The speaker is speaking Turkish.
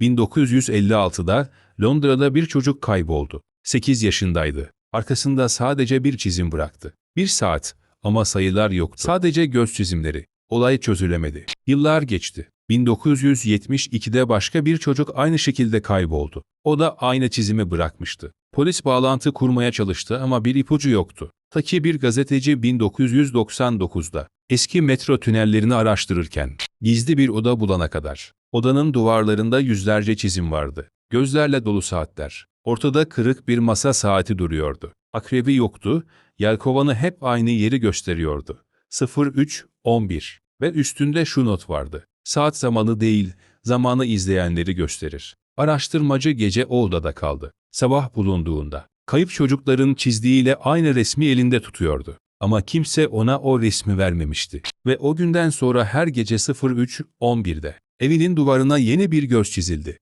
1956'da Londra'da bir çocuk kayboldu. 8 yaşındaydı. Arkasında sadece bir çizim bıraktı. Bir saat ama sayılar yoktu. Sadece göz çizimleri. Olay çözülemedi. Yıllar geçti. 1972'de başka bir çocuk aynı şekilde kayboldu. O da aynı çizimi bırakmıştı. Polis bağlantı kurmaya çalıştı ama bir ipucu yoktu. Ta ki bir gazeteci 1999'da eski metro tünellerini araştırırken gizli bir oda bulana kadar. Odanın duvarlarında yüzlerce çizim vardı. Gözlerle dolu saatler. Ortada kırık bir masa saati duruyordu. Akrebi yoktu, yelkovanı hep aynı yeri gösteriyordu. 03.11 ve üstünde şu not vardı. Saat zamanı değil, zamanı izleyenleri gösterir. Araştırmacı gece o odada kaldı. Sabah bulunduğunda, kayıp çocukların çizdiğiyle aynı resmi elinde tutuyordu. Ama kimse ona o resmi vermemişti. Ve o günden sonra her gece 03.11'de evinin duvarına yeni bir göz çizildi.